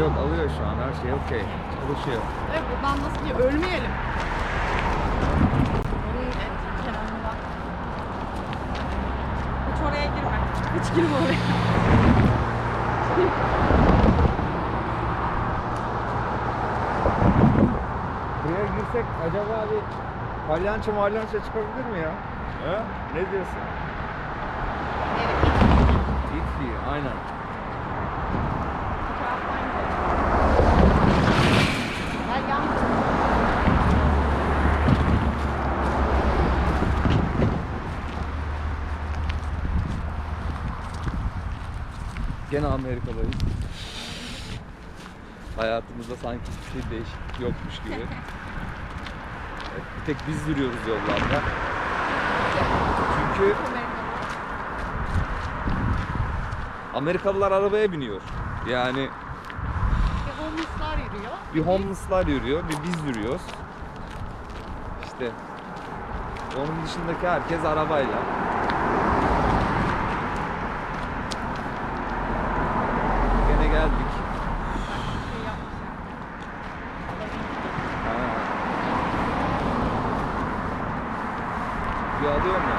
Yok alıyor şu an her şey okey. Çalışıyor. Evet buradan nasıl diye ölmeyelim. Onun en kenarında. Hiç oraya girme. Hiç girme oraya. Buraya girsek acaba bir palyanço malyanço çıkabilir mi ya? He? Ne diyorsun? İtfi aynen. Fotoğraftan gidelim. Gel yan. Gene Amerika'dayız. Hayatımızda sanki hiçbir şey değişiklik yokmuş gibi. Evet, bir tek biz yürüyoruz yollarda. Çünkü Amerikalılar arabaya biniyor. Yani Bir homeless'lar yürüyor. bir homeless'lar yürüyor, bir biz yürüyoruz. İşte onun dışındaki herkes arabayla. Gene geldik. Şey yapmışlar. Ha. Bir alıyor mu?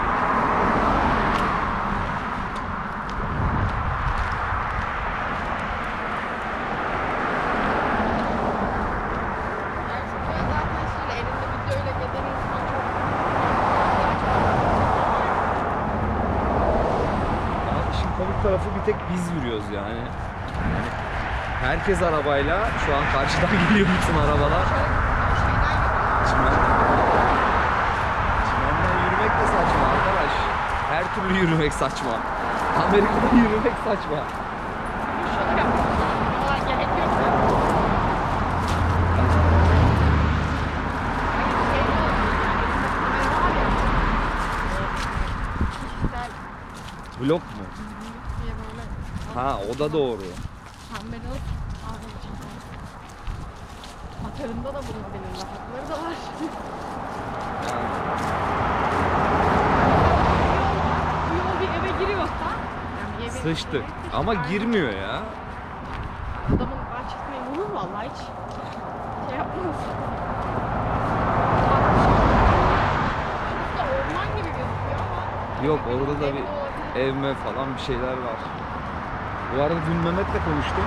Gerçekten zaten şöyle elinde videoyla gezen insan çok Ama işin komik tarafı bir tek biz yürüyoruz yani. Yani herkes arabayla. Şu an karşıdan geliyor bütün arabalar. Çimenden, çimenden yürümek de saçma arkadaş. Her türlü yürümek saçma. Amerika'da yürümek saçma. Şöyle Ha o da doğru. Atarında da bulunabilirler. Hakları da var. Yani yol bir eve giriyorsa yani eve sıçtı. Ama girmiyor ya. Adamın bahçesine vurur vallahi hiç şey yapmaz. Şurada orman gibi gözüküyor ama. Yok orada da bir evme falan bir şeyler var. Bu arada dün Mehmet'le konuştum.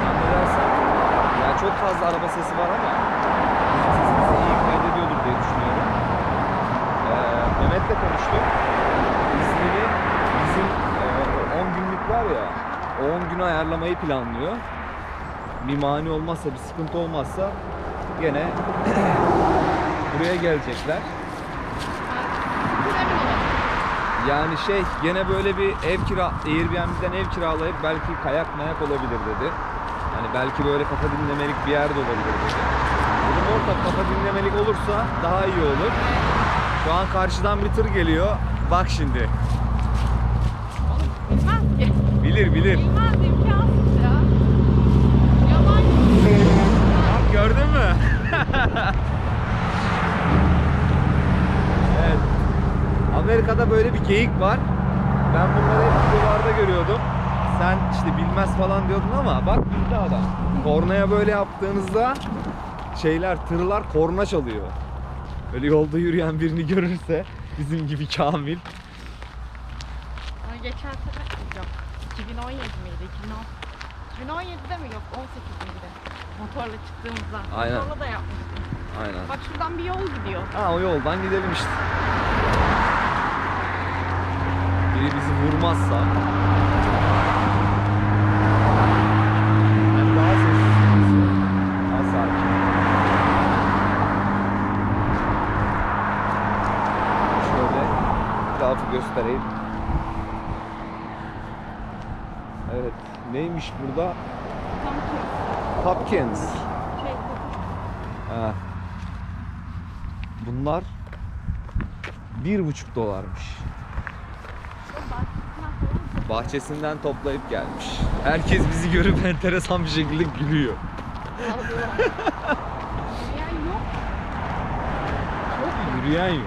Zannedersem ya çok fazla araba sesi var ama sesimizi iyi kaydediyordur diye düşünüyorum. Ee, Mehmet'le konuştum. İsmini bizim e, 10 günlük var ya o 10 günü ayarlamayı planlıyor. Bir mani olmazsa, bir sıkıntı olmazsa gene buraya gelecekler. Yani şey gene böyle bir ev kira Airbnb'den ev kiralayıp belki kayak mayak olabilir dedi. Hani belki böyle kafa dinlemelik bir yerde olabilir dedi. Dedim ortak kafa dinlemelik olursa daha iyi olur. Şu an karşıdan bir tır geliyor. Bak şimdi. Bilmez ki. Bilir bilir. Bilmez imkansız ya. Yalan. Bak gördün mü? evet. Amerika'da böyle bir geyik var. Ben bunları hep videolarda görüyordum. Sen işte bilmez falan diyordun ama bak bildi adam. Kornaya böyle yaptığınızda şeyler, tırlar korna çalıyor. Böyle yolda yürüyen birini görürse bizim gibi Kamil. Ay geçen sene yok. 2017 miydi? 2010. 2017'de mi yok? 18'inde. Motorla çıktığımızda. Aynen. Motorla da yapmıştım. Aynen. Bak şuradan bir yol gidiyor. Ha o yoldan gidelim işte. Biri bizi vurmazsa. Hem daha sessiz. Daha sakin. Şöyle etrafı göstereyim. Evet. Neymiş burada? Hopkins. şey Ha. Bunlar bir buçuk dolarmış. Bahçesinden toplayıp gelmiş. Herkes bizi görüp enteresan bir şekilde gülüyor. Yürüyen yok. Yürüyen yok.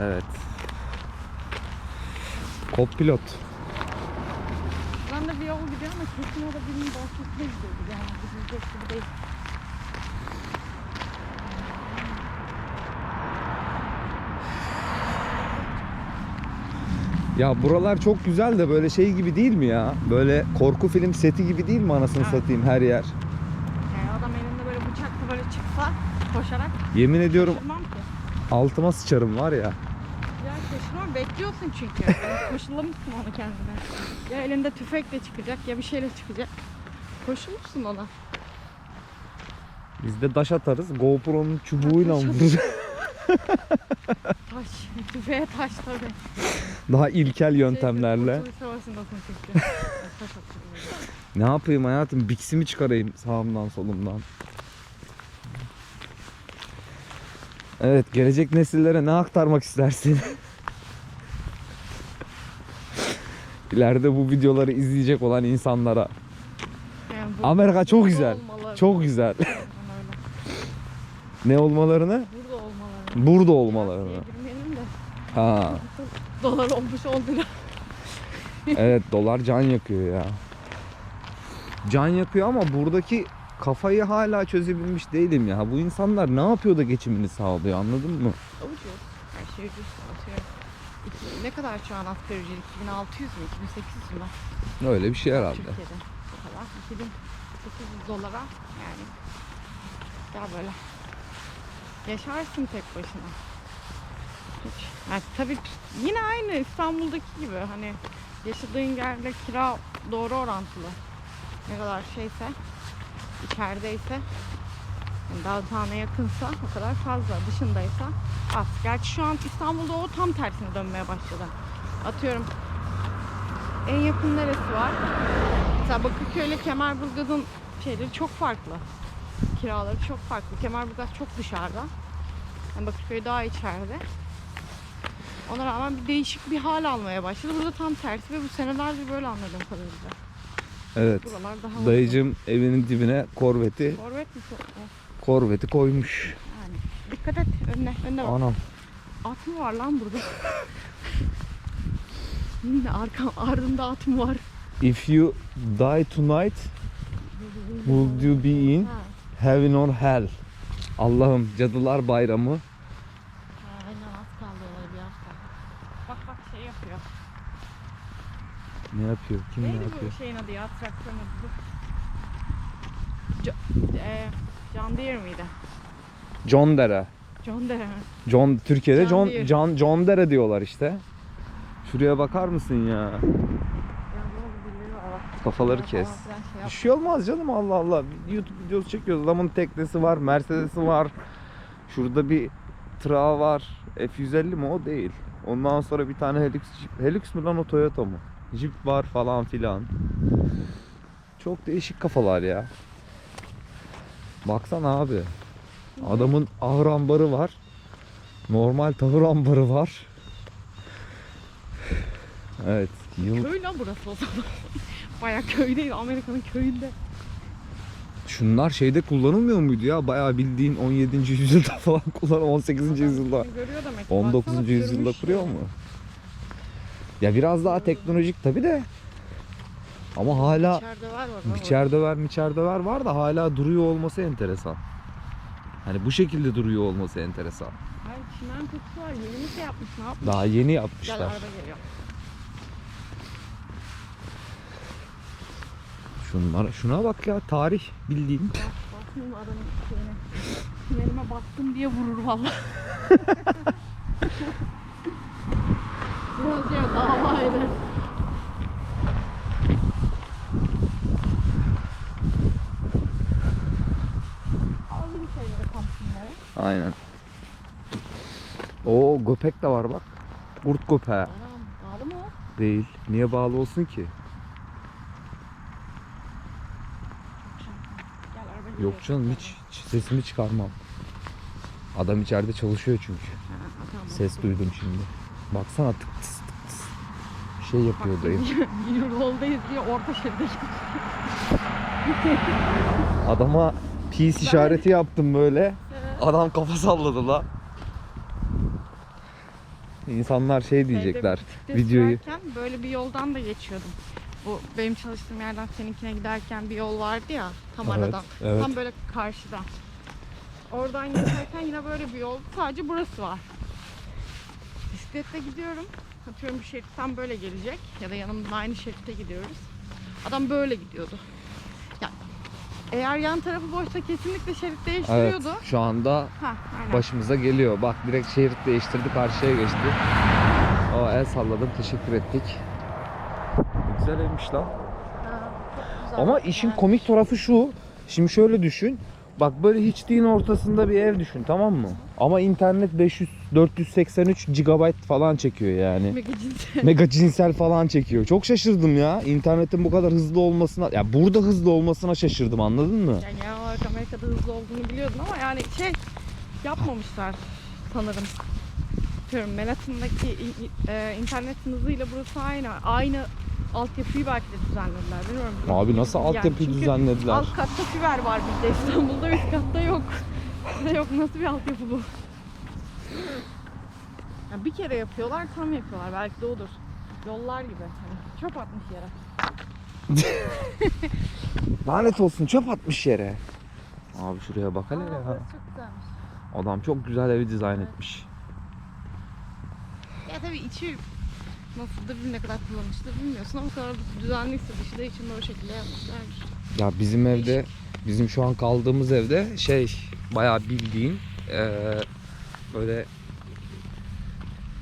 Evet. Kopilot. Ben de bir yol gidiyor ama kesin o da birinin bahçesine gidiyordu yani. Gidecek gibi değil. Ya buralar çok güzel de böyle şey gibi değil mi ya? Böyle korku film seti gibi değil mi anasını Evet. satayım her yer? Yani adam elinde böyle bıçakla böyle çıksa koşarak Yemin ediyorum şaşırmam ki. altıma sıçarım var ya. Ya şaşırmam bekliyorsun çünkü. Yani Koşulamışsın onu kendine. Ya elinde tüfekle çıkacak ya bir şeyle çıkacak. Koşulmuşsun ona. Biz de daş atarız. GoPro'nun çubuğuyla Taş. Taş. Tüfeğe taş tabii. Daha ilkel yöntemlerle. Taş atıyor. Ne yapayım hayatım? Biksimi çıkarayım sağımdan solumdan. Evet, gelecek nesillere ne aktarmak istersin? İleride bu videoları izleyecek olan insanlara. Yani bu- Amerika çok güzel. olmaları. Çok güzel. Ne olmalarını? Burada olmaları. Burada olmalarını. Ha. dolar olmuş 10 lira. Evet, dolar can yakıyor ya. Can yakıyor ama buradaki kafayı hala çözebilmiş değilim ya. Bu insanlar ne yapıyor da geçimini sağlıyor anladın mı? Ucuz. Her şey ucuz. Atıyorum. İki- ne kadar şu an asgari ücret? 2600 mü? 2800 mü? Öyle bir şey herhalde. Türkiye'de. Bu kadar. 2800 dolara yani. Gel böyle. Yaşarsın tek başına. Hiç. Yani tabii yine aynı İstanbul'daki gibi hani yaşadığın yerle kira doğru orantılı. Ne kadar şeyse içerideyse yani downtown'a yakınsa o kadar fazla. Dışındaysa az. Gerçi şu an İstanbul'da o tam tersine dönmeye başladı. Atıyorum en yakın neresi var? Mesela Bakırköy ile Kemerburgaz'ın şeyleri çok farklı. Kiraları çok farklı. Kemerburgaz çok dışarıda. Yani Bakırköy daha içeride. Ona rağmen bir değişik bir hal almaya başladı. Burada tam tersi ve bu senelerdir böyle anladığım kadarıyla. Evet. Buralar daha. Dayıcım evinin dibine korveti Forvet mi? Korveti koymuş. Yani. Dikkat et önüne. Önüne bak. Anam. At mı var lan burada? Yine arkam ardında at mı var? If you die tonight, would you be in Ha. heaven or hell? Allah'ım cadılar bayramı. Ha, Aynen az kaldı olay bir hafta. Bak bak şey yapıyor. Ne yapıyor? Kim ne Neydi yapıyor? bu şeyin adı ya? Traktörün adı. Jo- e, John Deere miydi? John Dere. John Deere. mi? John Türkiye'de John John Deere. John John Dere diyorlar işte. Şuraya bakar mısın ya? Ya ne oldu birileri var bak. Kafaları Falan kes. filan şey Bir yap- şey olmaz canım Allah Allah. YouTube videosu çekiyoruz. Adamın teknesi var, Mercedes'i var. Şurada bir tırağı var. F150 mi o değil. Ondan sonra bir tane Helix. Helix mi lan o Toyota mı? Jeep var falan filan. Çok değişik kafalar ya. Baksana abi. Adamın ahır ambarı var. Normal tahır ambarı var. Evet. Yıl Köy lan burası o zaman. Baya köy değil Amerika'nın köyünde. Şunlar şeyde kullanılmıyor muydu ya? Bayağı bildiğin 17. yüzyılda falan kullan 18. yüzyılda. Adam görüyor demek ki. 19. Baksana, yüzyılda kuruyor mu? Ya biraz daha teknolojik tabi de. Ama hala İçeride var var. var. biçerde miçerde var da hala duruyor olması enteresan. Hani bu şekilde duruyor olması enteresan. Hayır çimentosu var. Yeni bir şey yapmış. Ne yapmış? Daha yeni Gel yapmışlar. araba geliyor. Şunlara, şuna bak ya tarih bildiğin. Bak bakayım adamın şeyine. Tünelime baktım diye vurur valla. Şey dava eder. Şeyleri. Aynen. O göpek de var bak. Kurt köpeği. Anam bağlı mı? Değil. Niye bağlı olsun ki? Gel. Yok canım hiç, hiç sesimi çıkarmam. Adam içeride çalışıyor çünkü. Ha, tamam. Ses duydum şimdi. Baksana tık tıs şey yapıyor dayı. Euroll'dayız diye orta şeride Adama peace işareti yaptım böyle. Adam kafa salladı la. İnsanlar şey diyecekler. Bisiklet videoyu- böyle bir yoldan da geçiyordum. Bu benim çalıştığım yerden seninkine giderken bir yol vardı ya tam Evet, aradan. evet. Tam böyle karşıda. Oradan geçerken yine böyle bir yol. Sadece burası var. Bisikletle gidiyorum. Atıyorum bir şeritten böyle gelecek. Ya da yanımdan aynı şeritte gidiyoruz. Adam böyle gidiyordu. Ya eğer yan tarafı boşsa kesinlikle şerit Evet. değiştiriyordu. Şu anda Ha, aynen. başımıza geliyor. Bak direkt şerit değiştirdi karşıya geçti. O el salladım teşekkür ettik. Güzel evmiş lan. Ha, çok güzel. Ama işin Yani komik tarafı şu. Şimdi şöyle düşün. Bak böyle hiçliğin ortasında bir ev düşün tamam mı? Ama internet 500 483 GB falan çekiyor yani. Mega cinsel. Mega cinsel falan çekiyor. Çok şaşırdım ya. İnternetin bu kadar hızlı olmasına. Ya burada hızlı olmasına şaşırdım anladın mı? Yani genel olarak Amerika'da hızlı olduğunu biliyordum ama yani şey yapmamışlar sanırım. Diyorum Manhattan'daki e, internetin hızıyla burası aynı. Aynı altyapıyı belki de düzenlediler. Bilmiyorum. Abi nasıl Yani altyapıyı çünkü düzenlediler? Alt katta fiber var bizde İstanbul'da üst katta yok. Bizde yok. Nasıl bir altyapı bu? Ya bir kere yapıyorlar tam yapıyorlar. Belki de odur. Yollar gibi. Hani çöp atmış yere. Lanet olsun çöp atmış yere. Abi şuraya bak hele Aa, ya. çok güzelmiş. Adam çok güzel evi dizayn Evet. etmiş. Ya tabii içi nasıldır ne kadar kullanışlı bilmiyorsun ama sonra düzenliyse dışı da içinde o şekilde yapmışlardır. Ya bizim evde, bizim şu an kaldığımız evde şey bayağı bildiğin eee, böyle